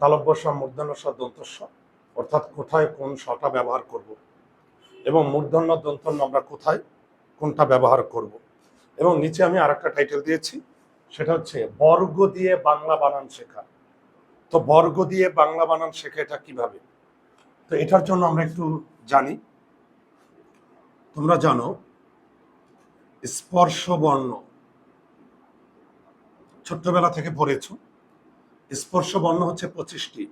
তালব্যস্ব মূর্ধন্যস্ব দন্তস্ব অর্থাৎ কোথায় কোন স্বটা ব্যবহার করব, এবং মূর্ধন্য দন্তন্য আমরা কোথায় কোনটা ব্যবহার করব। এবং নিচে আমি আরেকটা টাইটেল দিয়েছি, সেটা হচ্ছে বর্গ দিয়ে বাংলা বানান শেখা। তো বর্গ দিয়ে বাংলা বানান শেখা এটা কীভাবে? তো এটার জন্য আমরা একটু জানি। তোমরা জানো স্পর্শ বর্ণ ছোট্টবেলা থেকে পড়েছ স্পর্শ বর্ণ হচ্ছে পঁচিশটি।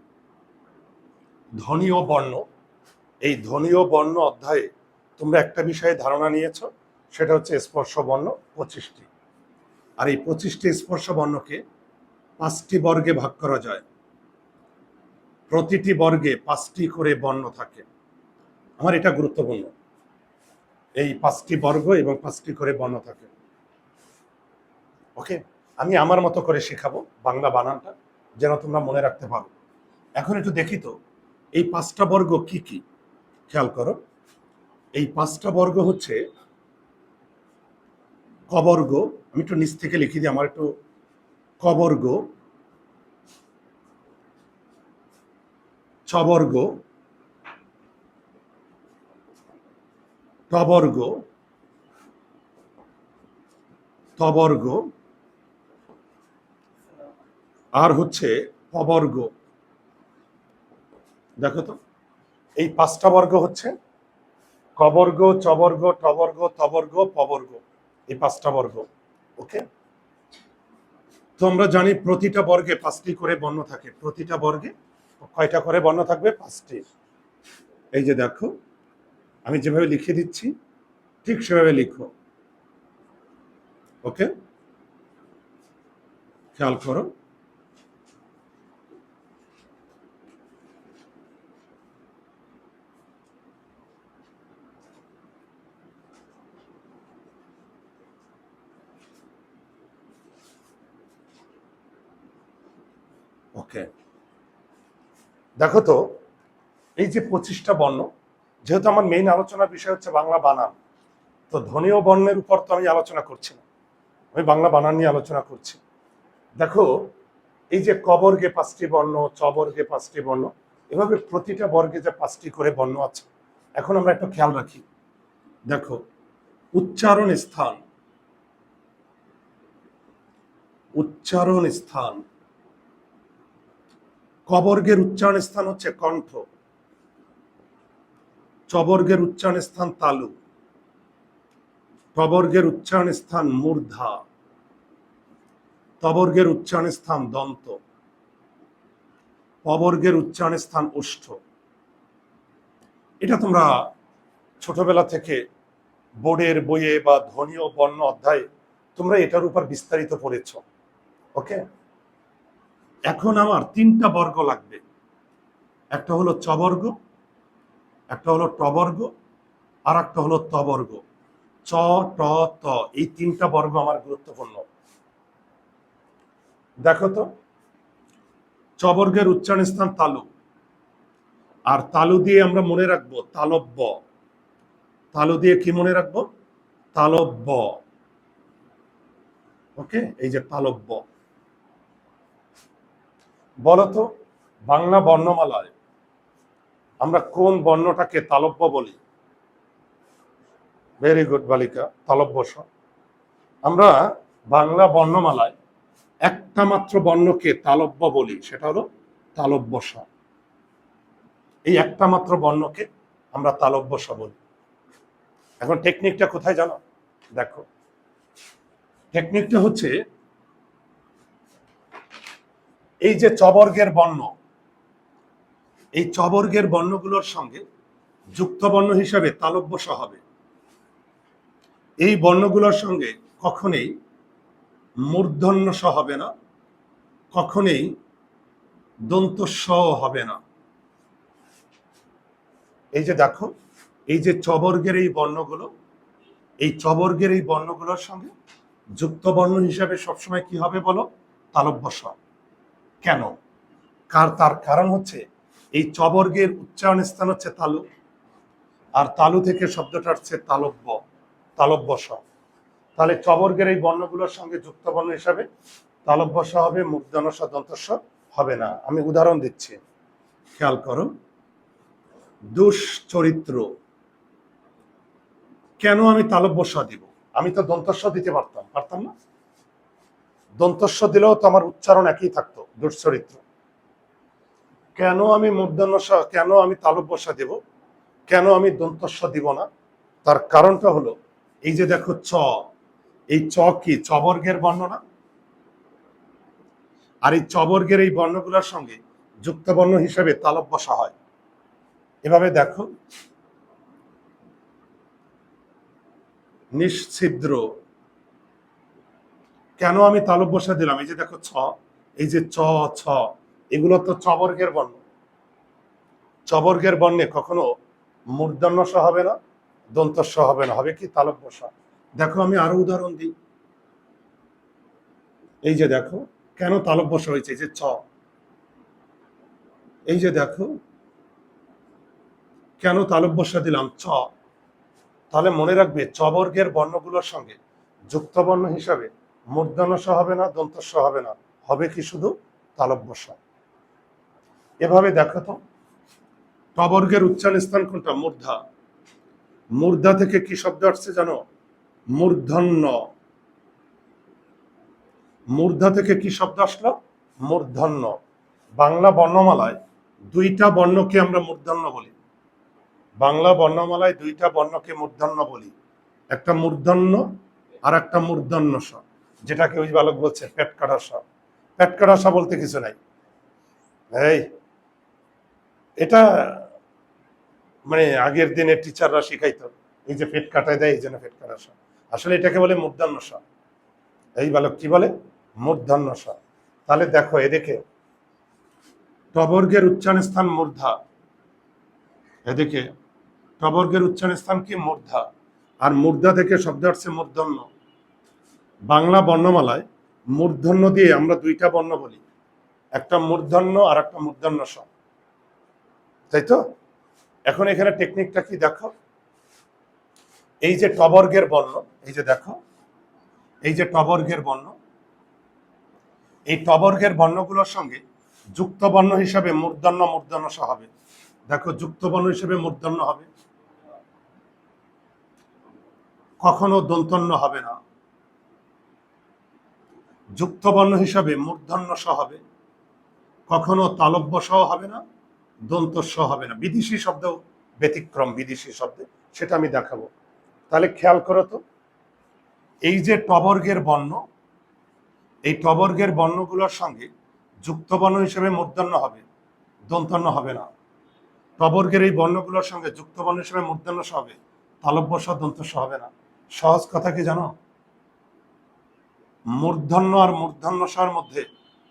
ধ্বনীয় বর্ণ। এই ধনীয় বর্ণ অধ্যায়ে তোমরা একটা বিষয়ে ধারণা নিয়েছ, সেটা হচ্ছে স্পর্শ বর্ণ পঁচিশটি। আর এই পঁচিশটি স্পর্শ বর্ণকে পাঁচটি বর্গে ভাগ করা যায়। প্রতিটি বর্গে পাঁচটি করে বর্ণ থাকে। আমার এটা গুরুত্বপূর্ণ। এই পাঁচটি বর্গ এবং পাঁচটি করে বর্ণ থাকে। ওকে? আমি আমার মতো করে শেখাবো বাংলা বানানটা। যেন তোমরা মনে রাখতে পারো। এখন একটু দেখি তো, এই পাঁচটা বর্গ কি কি? খেয়াল করো, এই পাঁচটা বর্গ হচ্ছে কবর্গ আমি একটু নিচ থেকে লিখে দিই, আমার একটু কবর্গ ছবর্গ টবর্গ তবর্গ আর হচ্ছে পবর্গ দেখো তো, এই পাঁচটা বর্গ হচ্ছে কবর্গ, চবর্গ, টবর্গ, তবর্গ, পবর্গ, এই পাঁচটা বর্গ, ওকে? তো আমরা জানি প্রতিটা বর্গে পাঁচটি করে বর্ণ থাকে। প্রতিটা বর্গে কয়টা করে বর্ণ থাকবে? পাঁচটি। এই যে দেখো, আমি যেভাবে লিখে দিচ্ছি, ঠিক সেভাবে লিখো। ওকে? খেয়াল করো। ওকে। দেখো তো, এই যে পঁচিশটা বর্ণ, যেহেতু আমার মেইন আলোচনার বিষয় হচ্ছে বাংলা বানান, তো ধ্বনীয় বর্ণের উপর তো আমি আলোচনা করছি না। আমি বাংলা বানান নিয়ে আলোচনা করছি। দেখো, এই যে কবর্গে পাঁচটি বর্ণ, চবর্গে পাঁচটি বর্ণ, এভাবে প্রতিটা বর্গে যে পাঁচটি করে বর্ণ আছে, এখন আমরা একটু খেয়াল রাখি। দেখো, উচ্চারণ স্থান উচ্চারণ স্থান কবর্গের উচ্চারণ স্থান হচ্ছে কণ্ঠ। চবর্গের উচ্চারণ স্থান তালু। টবর্গের উচ্চারণ স্থান মূর্ধা। তবর্গের উচ্চারণ স্থান দন্ত। পবর্গের উচ্চারণ স্থান ওষ্ঠ এটা তোমরা ছোটবেলা থেকে বোর্ডের বইয়ে বা ধ্বনীয় বর্ণ অধ্যায়ে তোমরা এটার উপর বিস্তারিত পড়েছ। ওকে এখন আমার তিনটা বর্গ লাগবে। একটা হলো চবর্গ, একটা হলো টবর্গ, আর একটা হলো তবর্গ। চ, ট, ত, এই তিনটা বর্গ আমার গুরুত্বপূর্ণ। দেখো তো, চবর্গের উচ্চারণ স্থান তালু। আর তালু দিয়ে আমরা মনে রাখব তালব্য। তালু দিয়ে কি মনে রাখব? তালব্য। ওকে? এই যে তালব্য। বলতো, বাংলা বর্ণমালায় আমরা কোন বর্ণটাকে তালব্য বলি ভেরি গুড বালিকা, তালব্য। আমরা বাংলা বর্ণমালায় একটা মাত্র বর্ণকে তালব্য বলি, সেটা হলো তালব্য। এই একটা মাত্র বর্ণকে আমরা তালব্য বলি এখন টেকনিকটা কোথায় জানো দেখো টেকনিকটা হচ্ছে এই যে চবর্গের বর্ণ, এই চবর্গের বর্ণগুলোর সঙ্গে যুক্ত বর্ণ হিসাবে তালব্য স হবে। এই বর্ণগুলোর সঙ্গে কখনোই স হবে না, কখনোই দন্ত হবে না। এই যে দেখো, এই যে চবর্গের এই বর্ণগুলো, এই চবর্গের এই বর্ণগুলোর সঙ্গে যুক্ত বর্ণ হিসাবে সবসময় কি হবে বলো? তালব্য স কেন? কার তার কারণ হচ্ছে এই চবর্গের উচ্চারণ স্থান হচ্ছে তালু। আর তালু থেকে শব্দটা হচ্ছে তালব্য তালব্য স তাহলে চবর্গের এই বর্ণগুলোর সঙ্গে যুক্ত বর্ণ হিসাবে তালব্য স হবে মূর্ধন্য স দন্ত স হবে না। আমি উদাহরণ দিচ্ছি। খেয়াল করো দুশ্চরিত্র। কেন আমি তালব্যস্ব দিব? আমি তো দন্তস্ব দিতে পারতাম পারতাম না? দন্তস্ব দিলেও তো আমার উচ্চারণ একই থাকতো। দুশ্চরিত্র কেন আমি মূর্ধন্য কেন আমি তালব্যস্ব দেব? কেন আমি দন্তস্ব দিব না? তার কারণটা হলো, এই যে দেখো চ, এই চ কি চবর্গের বর্ণনা আর এই চবর্গের এই বর্ণগুলোর সঙ্গে যুক্ত বর্ণ হিসেবে তালব বসা হয়। এভাবে দেখো, নিশ্ছিদ্র। কেন আমি তালব বসা দিলাম? এই যে দেখো ছ এই যে চ, ছ, এগুলো তো চবর্গের বর্ণ। চবর্গের বর্ণে কখনো মূর্ধন্য হবে না, দন্তস্ব হবে না, হবে কি তালব বসা দেখো আমি আরও উদাহরণ দিই। এই যে দেখো, কেন তালব বসা হয়েছে? এই যে চ। এই যে দেখো, কেন তালব বসা দিলাম? চ। তাহলে মনে রাখবে চবর্গের বর্ণগুলোর সঙ্গে যুক্ত বর্ণ হিসাবে মূর্ধনস্ব হবে না, দন্তস্ব হবে না। হবে কি শুধু তালব বসা এভাবে দেখো তো। টবর্গের উচ্চারণ স্থান কোনটা? মূর্ধা। মূর্ধা থেকে কি শব্দ আসছে জানো? মূর্ধন্য। মূর্ধা থেকে কি শব্দ আসলো? মূর্ধন্য। বাংলা বর্ণমালায় দুইটা বর্ণকে আমরা মূর্ধন্য বলি। বাংলা বর্ণমালায় দুইটা বর্ণকে মূর্ধন্য বলি। একটা মূর্ধন্য আর একটা মূর্ধন্য স যেটাকে ওই বালক বলছে পেট কাটা স পেট কাটা স বলতে কিছু নাই। এই, এটা মানে আগের দিনের টিচাররা শিখাইতো, এই যে পেট কাটায় দেয়, এই জন্য পেট কাটা আসলে এটাকে বলে মূর্ধন্য স এই বালক কি বলে? মূর্ধন্য তাহলে দেখো এদিকে টবর্গের উচ্চারণ স্থান মূর্ধা এদিকে টবর্গের উচ্চারণ স্থান কি? মূর্ধা আর মূর্ধা থেকে শব্দ আসছে মূর্ধন্য বাংলা বর্ণমালায় মূর্ধন্য দিয়ে আমরা দুইটা বর্ণ বলি। একটা মূর্ধন্য আর একটা মূর্ধন্য স তাই তো? এখন এখানে টেকনিকটা কি দেখো? এই যে টবর্গের বর্ণ, এই যে দেখো, এই যে টবর্গের বর্ণ, এই টবর্গের বর্ণগুলোর সঙ্গে যুক্ত বর্ণ হিসাবে মূর্ধন্য মূর্ধন্য স হবে। দেখো, যুক্ত বর্ণ হিসেবে মূর্ধন্য হবে। কখনো দন্তন্য হবে না। যুক্ত বর্ণ হিসাবে মূর্ধন্য স হবে। কখনো তালব্য সহ হবে না, দন্ত স হবে না। বিদেশি শব্দ ব্যতিক্রম, বিদেশি শব্দে সেটা আমি দেখাবো। তাহলে খেয়াল করো তো, এই যে টবর্গের বর্ণ, এই টবর্গের বর্ণগুলোর সঙ্গে যুক্ত বর্ণ হিসেবে মূর্ধন্য হবে, দন্তন্য হবে না। টবর্গের এই বর্ণগুলোর সঙ্গে যুক্ত বর্ণ হিসেবে মূর্ধন্য স হবে, তালব্য স, দন্ত স হবে না। সহজ কথা কি জানো? মূর্ধন্য আর মূর্ধন্য সর মধ্যে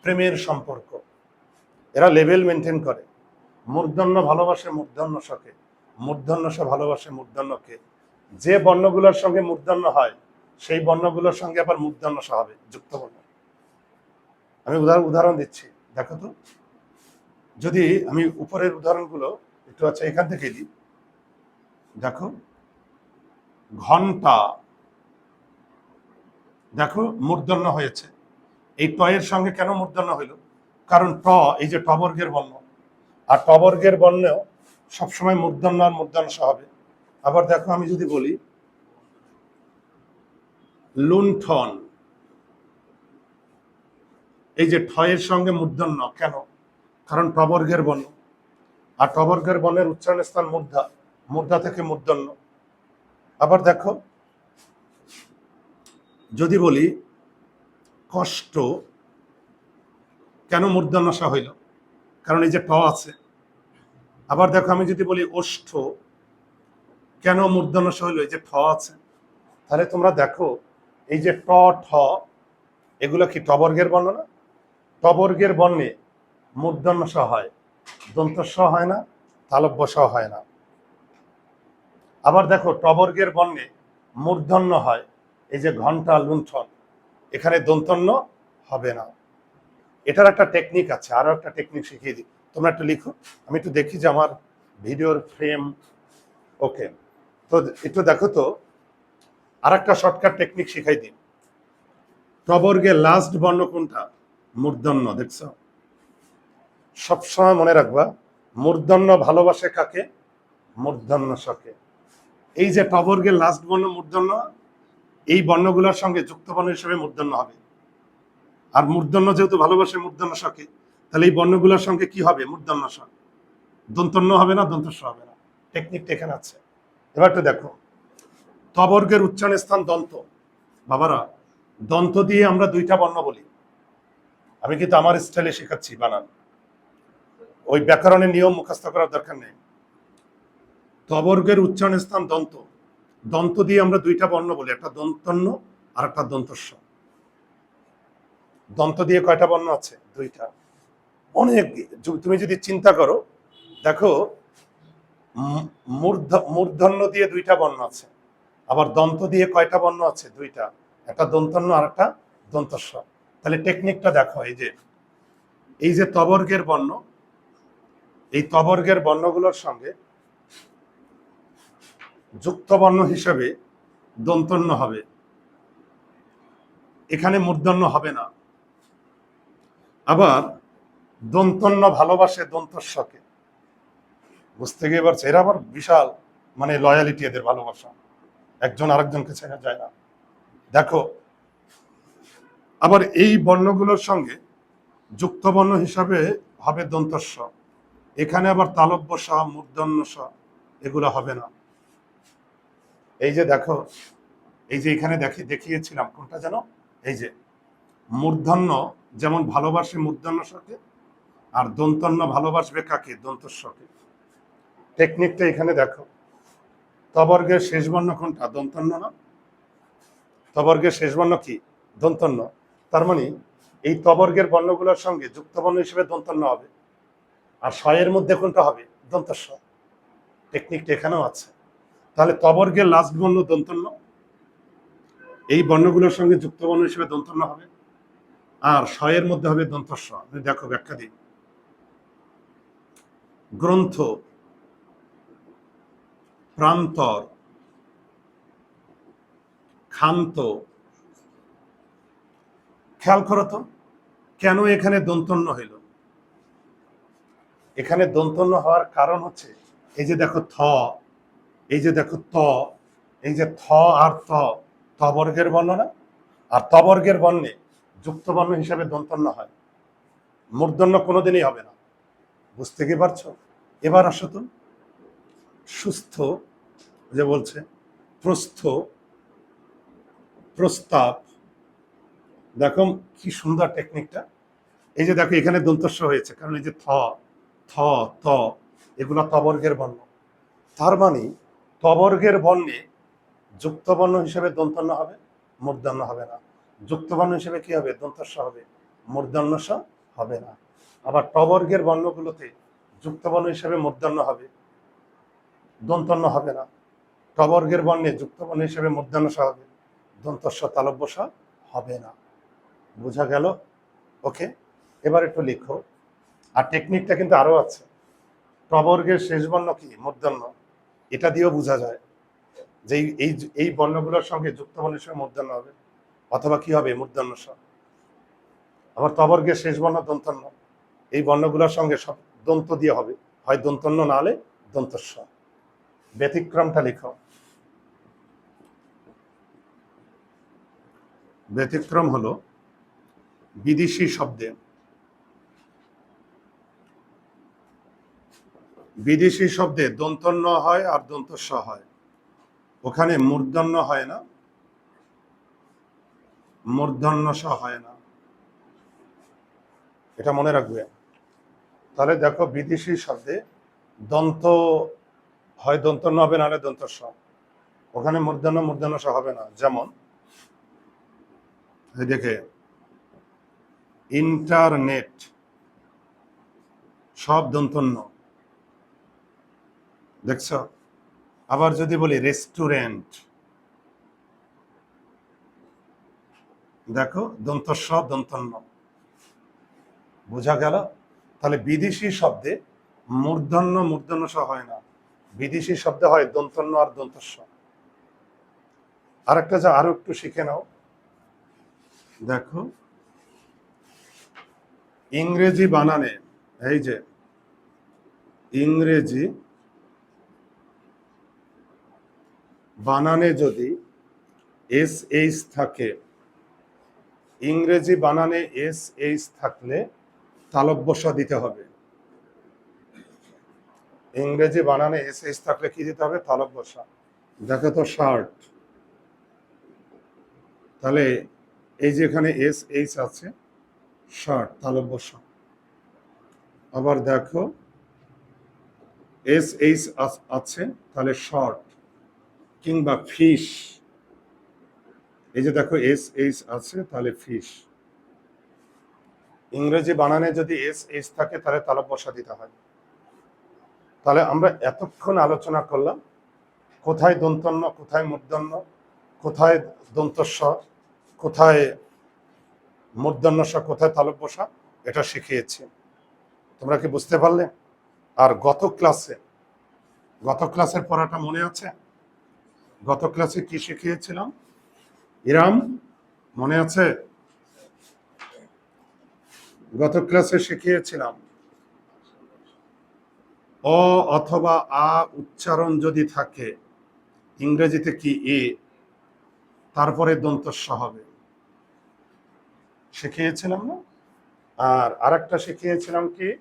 প্রেমের সম্পর্ক। এরা লেভেল মেনটেন করে। মূর্ধন্য ভালোবাসে মূর্ধন্য সকে মূর্ধন্য স ভালোবাসে মূর্ধন্যকে। যে বর্ণগুলোর সঙ্গে মূর্ধন্য হয়, সেই বর্ণগুলোর সঙ্গে আবার মূর্ধন্য স হবে, যুক্ত বর্ণ। আমি উদাহরণ উদাহরণ দিচ্ছি, দেখো তো। যদি আমি উপরের উদাহরণগুলো একটু আচ্ছা এখান থেকে দিই। দেখো ঘণ্টা দেখো, মূর্ধন্য হয়েছে। এই টয়ের সঙ্গে কেন মূর্ধন্য হইল? কারণ ট, এই যে টবর্গের বর্ণ, আর টবর্গের বর্ণেও সবসময় মূর্ধন্য আর মূর্ধন্য হবে। আবার দেখো, আমি যদি বলি, লুণ্ঠন। এই যে ঠয়ের সঙ্গে মূর্ধন্য, কেন? কারণ টবর্গের বর্ণ। আর টবর্গের বর্ণের উচ্চারণ স্থান মূর্ধা। মূর্ধা থেকে মূর্ধন্য। আবার দেখো যদি বলি, কষ্ট কেন মূর্ধন্যসা হইল? কারণ এই যে ট আছে। আবার দেখো, আমি যদি বলি ওষ্ঠ, কেন মূর্ধন্যসা হইল? এই যে ঠ আছে। তাহলে তোমরা দেখো, এই যে ট, ঠ, এগুলো কি টবর্গের বর্ণ না? টবর্গের বর্ণে মূর্ধন্যস হয় দন্তস্ব হয় না তালব্যস হয় না। আবার দেখো, টবর্গের বর্ণে মূর্ধন্য হয় এই যে ঘণ্টা লুণ্ঠন, এখানে দন্তন্য হবে না। এটার একটা টেকনিক আছে আরও একটা টেকনিক শিখিয়ে দিই। তোমরা একটু লিখো, আমি একটু দেখি যে আমার ভিডিওর ফ্রেম ওকে তো একটু দেখো তো আর একটা শর্টকাট টেকনিক শিখাই দিই। টবর্গের লাস্ট বর্ণ কোনটা? মূর্ধন্য, দেখছ? সবসময় মনে রাখবা, মূর্ধন্য ভালোবাসে কাকে? মূর্ধন্য শকে এই যে টবর্গের লাস্ট বর্ণ মূর্ধন্য এই বর্ণগুলোর সঙ্গে যুক্ত বর্ণ হিসেবে মূর্ধন্য হবে। আর মূর্ধন্য যেহেতু ভালোবাসে মূর্ধন্য শকে তাহলে এই বর্ণগুলোর সঙ্গে কি হবে? মূর্ধন্য শখ। দন্তন্য হবে না, দন্তস্ব হবে না। টেকনিকটা এখানে আছে। এবার দেখো। তবর্গের উচ্চারণ স্থান দন্ত। বাবারা, দন্ত দিয়ে আমরা দুইটা বর্ণ বলি। আমি কিন্তু আমার স্টাইলে শেখাচ্ছি, বানান। ওই ব্যাকরণের নিয়ম মুখস্থ করার দরকার নেই। তবর্গের উচ্চারণ স্থান দন্ত। দন্ত দিয়ে আমরা দুইটা বর্ণ বলি, একটা দন্তন্য আর একটা দন্তস্ব। দন্ত দিয়ে কয়টা বর্ণ আছে? দুইটা। অনেক তুমি যদি চিন্তা করো, দেখো মূর্ধ- মূর্ধন্য দিয়ে দুইটা বর্ণ আছে, আবার দন্ত দিয়ে কয়টা বর্ণ আছে? দুইটা। একটা দন্তন্য আর একটা দন্তস্ব। তাহলে টেকনিকটা দেখো, এই যে এই যে তবর্গের বর্ণ, এই তবর্গের বর্ণগুলোর সঙ্গে যুক্ত বর্ণ হিসেবে দন্তন্য হবে। এখানে মূর্ধন্য হবে না। আবার দন্তন্য ভালোবাসে দন্তস্বকে। বুঝতে গিয়ে পারছে এরা আবার বিশাল মানে লয়ালিটি এদের ভালোবাসা। একজন আরেকজনকে ছেড়ে যায় না। দেখো, আবার এই বর্ণগুলোর সঙ্গে যুক্ত বর্ণ হিসাবে হবে দন্তস্ব। এখানে আবার তালব্য স মূর্ধন্য স এগুলো হবে না। এই যে দেখো, এই যে এখানে দেখি, দেখিয়েছিলাম, কোনটা যেন? এই যে, মূর্ধন্য যেমন ভালোবাসে মূর্ধন্য সকে আর দন্তন্য ভালোবাসবে কাকে? দন্তস্বকে টেকনিকটা এখানে দেখো। তবর্গের শেষ বর্ণ কোনটা? দন্তন্য না? তবর্গের শেষ বর্ণ কি? দন্তন্য। তার মানে এই তবর্গের বর্ণগুলোর সঙ্গে যুক্ত বর্ণ হিসেবে দন্তন্য হবে। আর শয়ের মধ্যে কোনটা হবে? দন্তস্ব টেকনিকটা এখানেও আছে। তাহলে তবর্গের লাস্ট বর্ণ দন্তন্য? এই বর্ণগুলোর সঙ্গে যুক্ত বর্ণ হিসেবে দন্তন্য হবে? আর শয়ের মধ্যে হবে দন্তস্ব। দেখো ব্যাখ্যা দিই। গ্রন্থ, প্রান্তর, ক্ষান্ত। খেয়াল করো তো, কেন এখানে দন্তন্য হইল? এখানে দন্তন্য হওয়ার কারণ হচ্ছে, এই যে দেখো থ এই যে দেখো ত, এই যে থ আর ত তবর্গের বর্ণ না? আর তবর্গের বর্ণে যুক্ত বর্ণ হিসাবে দন্তন্য হয়। মূর্ধন্য কোনোদিনই হবে না। বুঝতে কি পারছ? এবার আসো তো। সুস্থ যে বলছে, প্রস্থ, প্রস্তাব। দেখো কি সুন্দর টেকনিকটা। এই যে দেখো এখানে দন্তস্ব হয়েছে, কারণ এই যে থ থ, ত, এগুলো তবর্গের বর্ণ। তার মানে তবর্গের বর্ণে যুক্তবর্ণ হিসেবে দন্তন্য হবে, মূর্ধন্য হবে না। যুক্ত বর্ণ হিসেবে কি হবে? দন্তস্ব হবে মূর্ধন্য স হবে না। আবার টবর্গের বর্ণগুলোতে যুক্ত বর্ণ হিসেবে মূর্ধন্য হবে, দন্তন্য হবে না। টবর্গের বর্ণে যুক্ত বর্ণ হিসেবে মূর্ধন্য স হবে, দন্তস্ব তালব্য স হবে না। বোঝা গেল? ওকে, এবার একটু লিখো। আর টেকনিকটা কিন্তু আরও আছে। টবর্গের শেষ বর্ণ কি? মূর্ধন্য। এটা দিয়েও বোঝা যায় যে এই- এই বর্ণগুলোর সঙ্গে যুক্ত বর্ণের সঙ্গে মূর্ধন্য হবে। অথবা কি হবে? মূর্ধন্য স আবার তবর্গের শেষ বর্ণ দন্তন্য। এই বর্ণগুলোর সঙ্গে সব দন্ত দিয়ে হবে। হয় দন্তন্য, না হলে দন্তস্ব। ব্যতিক্রমটা লিখো। ব্যতিক্রম হলো বিদেশি শব্দে বিদেশি শব্দে দন্তন্য হয় আর দন্তস্ব হয়। ওখানে মূর্ধন্য হয় না। মূর্ধন্য স হয় না। এটা মনে রাখবে। তাহলে দেখো বিদেশি শব্দে দন্ত হয়, দন্তন্য হবে, নাহলে দন্তস্ব। ওখানে মূর্ধন্য মূর্ধন্য স হবে না। যেমন দেখে, ইন্টারনেট, সব দন্তন্য। দেখছ? আবার যদি বলি রেস্টুরেন্ট দেখো, দন্তস্ব দন্তন্য বোঝা গেল? তাহলে বিদেশি শব্দে মূর্ধন্য মূর্ধন্য স হয় না। বিদেশি শব্দে হয় দন্তন্য আর দন্তস্ব। আরেকটা যা আরও একটু শিখে নাও। দেখো, ইংরেজি বানানে, এই যে, ইংরেজি বানানে যদি এস এইচ থাকে, ইংরেজি বানানে এস এইচ থাকলে তালব্যসা দিতে হবে। ইংরেজি বানানে এস এইচ থাকলে কি দিতে হবে? তালব্যসা। দেখো তো শার্ট। তাহলে এই যে এখানে এস এইচ আছে, শার্ট, তালব্যসা। আবার দেখো, এস এইচ আছে, তাহলে শর্ট। কিংবা ফিশ। এই যে দেখো এস এইচ আছে, তাহলে ফিশ। ইংরেজি বানানে যদি এস এইচ থাকে, তাহলে তালব বসা দিতে হয়। তাহলে আমরা এতক্ষণ আলোচনা করলাম, কোথায় দন্তন্য, কোথায় মূর্ধন্য, কোথায় দন্তস্ব কোথায় মূর্ধন্যস্ব কোথায় তালব বসা এটা শিখিয়েছি। তোমরা কি বুঝতে পারলে? আর গত ক্লাসে, গত ক্লাসের পড়াটা মনে আছে? গত ক্লাসে কি শিখিয়েছিলাম? ইরাম, মনে আছে? গত ক্লাসে শিখিয়েছিলাম। অ অথবা আ উচ্চারণ যদি থাকে, ইংরেজিতে কি এ, তারপরে দন্তস্ব হবে। শিখিয়েছিলাম না? আর আরেকটা শিখিয়েছিলাম কি?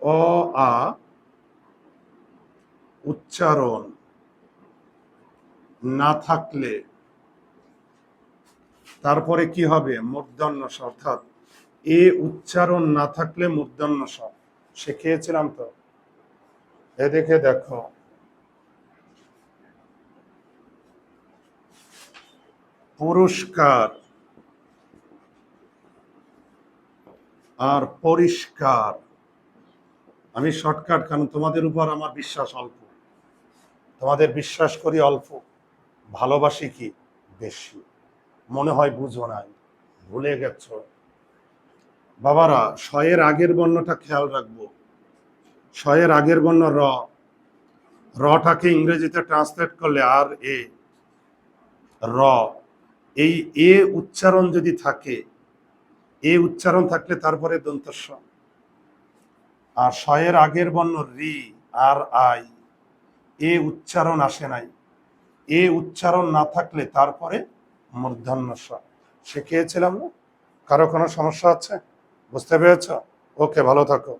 অ, আ, উচ্চারণ। না থাকলে তারপরে কি হবে? মূর্ধন্য স, অর্থাৎ এ উচ্চারণ না থাকলে মূর্ধন্য স শিখিয়েছিলাম তো? এদিকে দেখো। পুরস্কার আর পরিষ্কার। আমি শর্টকাট কারণ তোমাদের উপর আমার বিশ্বাস অল্প। তোমাদের বিশ্বাস করি অল্প। ভালোবাসি কি? বেশি। মনে হয় বুঝো নাই। ভুলে গেছ। বাবারা, শয়ের আগের বর্ণটা খেয়াল রাখব। শয়ের আগের বর্ণ র। রটাকে ইংরেজিতে ট্রান্সলেট করলে আর এ। র। এই এ উচ্চারণ যদি থাকে, এ উচ্চারণ থাকলে তারপরে দন্তস্ব। আর শয়ের আগের বর্ণ রি, আর আই, এ উচ্চারণ আসে নাই। এ উচ্চারণ না থাকলে তারপরে মূর্ধন্য স শিখিয়েছিলাম না? কারও কোনো সমস্যা আছে? বুঝতে পেরেছ? ওকে, ভালো থাকো।